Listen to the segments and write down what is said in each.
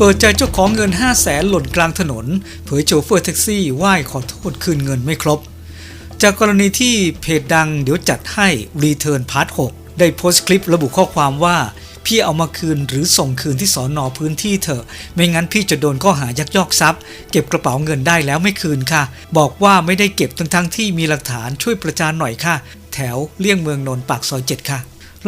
เปิดใจเจ้าของเงิน 5 0 0แสนหล่นกลางถนน เผยโชเฟอร์แท็กซี่ไหว้ขอโทษคืนเงินไม่ครบ จากกรณีที่เพจดังเดี๋ยวจัดให้รีเทิร์นพาร์ท6ได้โพสต์คลิประบุข้อความว่า พี่เอามาคืนหรือส่งคืนที่สอนอพื้นที่เถอะ ไม่งั้นพี่จะโดนข้อหายักยอกทรัพย์ เก็บกระเป๋าเงินได้แล้วไม่คืนค่ะ บอกว่าไม่ได้เก็บทั้งทั้งที่มีหลักฐานช่วยประจานหน่อยค่ะ แถวเลี่ยงเมืองนนท์ปากซอยเจ็ดค่ะ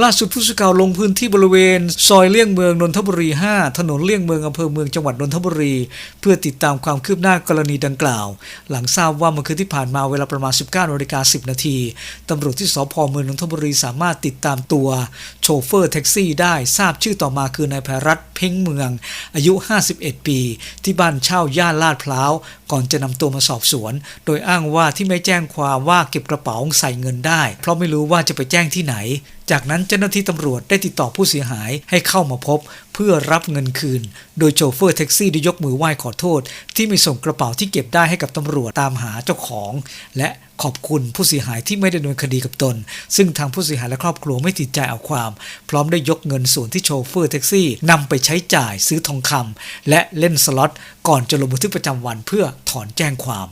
ล่าสุดผู้สื่อข่าวลงพื้นที่บริเวณ ซอยเลี่ยงเมืองนนทบุรี 5 ถนนเลี่ยงเมืองอำเภอเมืองจังหวัดนนทบุรี เพื่อติดตามความคืบหน้ากรณีดังกล่าว หลังทราบว่าเมื่อคืนที่ผ่านมาเวลาประมาณ 19นาฬิกา10 นาทีตำรวจที่สพเมืองนนทบุรีสามารถติดตามตัว โชเฟอร์แท็กซี่ได้ทราบชื่อต่อมาคือนายภัยรัตเพ่งเมือง อายุ 51 ปี ที่บ้านเช่าย่านลาดพร้าว ก่อนจะนำตัวมาสอบสวน โดยอ้างว่าที่ไม่แจ้งความว่าเก็บกระเป๋าใส่เงินได้ เพราะไม่รู้ว่าจะไปแจ้งที่ไหน จากนั้นเจ้าหน้าที่ตำรวจได้ติดต่อผู้เสียหายให้เข้ามาพบ เพื่อรับเงินคืน โดยโชเฟอร์แท็กซี่ได้ยกมือไหว้ขอโทษ ที่ไม่ส่งกระเป๋าที่เก็บได้ให้กับตำรวจตามหาเจ้าของ และขอบคุณผู้เสียหายที่ไม่ได้ดำเนินคดีกับตน ซึ่งทางผู้เสียหายและครอบครัวไม่ติดใจเอาความ พร้อมได้ยกเงินส่วนที่โชเฟอร์แท็กซี่นำไปใช้จ่ายซื้อทองคำและเล่นสล็อตก่อนจะลงบันทึกประจำวันเพื่อถอนแจ้งความ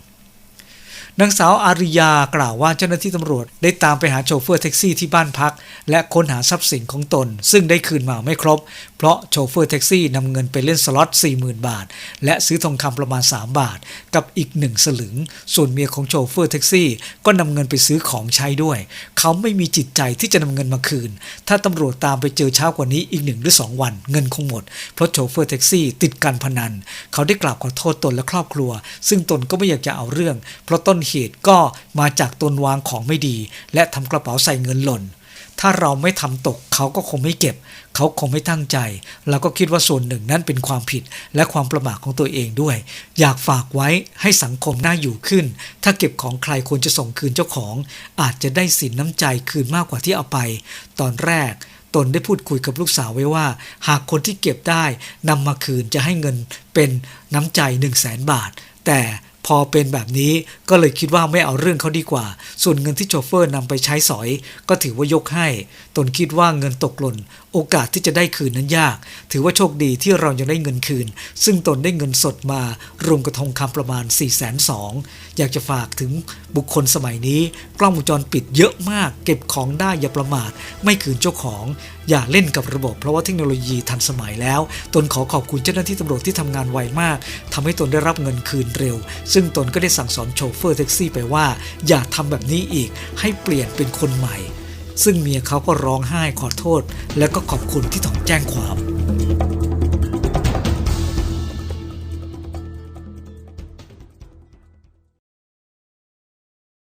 นางสาวอาริยากล่าวว่าเจ้าหน้าที่ตำรวจได้ตามไปหาโชเฟอร์แท็กซี่ที่บ้านพัก และค้นหาทรัพย์สินของตน ซึ่งได้คืนมาไม่ครบเพราะโชเฟอร์แท็กซี่นำเงินไปเล่นสล็อต 40,000 บาท และซื้อทองคำประมาณ 3 บาท กับอีกหนึ่งสลึง ส่วนเมียของโชเฟอร์แท็กซี่ก็นำเงินไปซื้อของใช้ด้วย เขาไม่มีจิตใจที่จะนำเงินมาคืน ถ้าตำรวจตามไปเจอเช้ากว่านี้อีกหนึ่งหรือสองวัน เงินคงหมด เพราะโชเฟอร์แท็กซี่ติดการพนัน เขาได้กราบขอโทษตนและครอบครัว ซึ่งตนก็ไม่อยากจะเอาเรื่อง เพราะต้นเหตุก็มาจากตนวางของไม่ดี และทำกระเป๋าใส่เงินหล่น ถ้าเราไม่ทำตกเขาก็คงไม่เก็บ เขาคงไม่ตั้งใจ เราก็คิดว่าส่วนหนึ่งนั้นเป็นความผิดและความประมาทของตัวเองด้วย อยากฝากไว้ให้สังคมน่าอยู่ขึ้น ถ้าเก็บของใครควรจะส่งคืนเจ้าของ อาจจะได้สินน้ำใจคืนมากกว่าที่เอาไป ตอนแรกตนได้พูดคุยกับลูกสาวไว้ว่า หากคนที่เก็บได้นำมาคืนจะให้เงินเป็นน้ำใจ 1 0 0 0 0แสนบาท แต่ พอเป็นแบบนี้ก็เลยคิดว่าไม่เอาเรื่องเขาดีกว่า ส่วนเงินที่โชเฟอร์นำไปใช้สอย ก็ถือว่ายกให้ ตนคิดว่าเงินตกหล่น โอกาสที่จะได้คืนนั้นยาก ถือว่าโชคดีที่เรายังได้เงินคืน ซึ่งตนได้เงินสดมารวมกระทองคำประมาณ 4 2 0 0 0อยากจะฝากถึงบุคคลสมัยนี้ กล้องวงจรปิดเยอะมาก เก็บของได้อย่าประมาท ไม่คืนเจ้าของ อย่าเล่นกับระบบ เพราะว่าเทคโนโลยีทันสมัยแล้ว ตนขอขอบคุณเจ้าหน้าที่ตำรวจที่ทำงานไวมากทำให้ตนได้รับเงินคืนเร็วซึ่งตนก็ได้สั่งสอนโชเฟอร์แท็กซี่ไปว่า อย่าทำแบบนี้อีกให้เปลี่ยนเป็นคนใหม่ ซึ่งเมียเขาก็ร้องไห้ขอโทษ และก็ขอบคุณที่ถอนแจ้งความ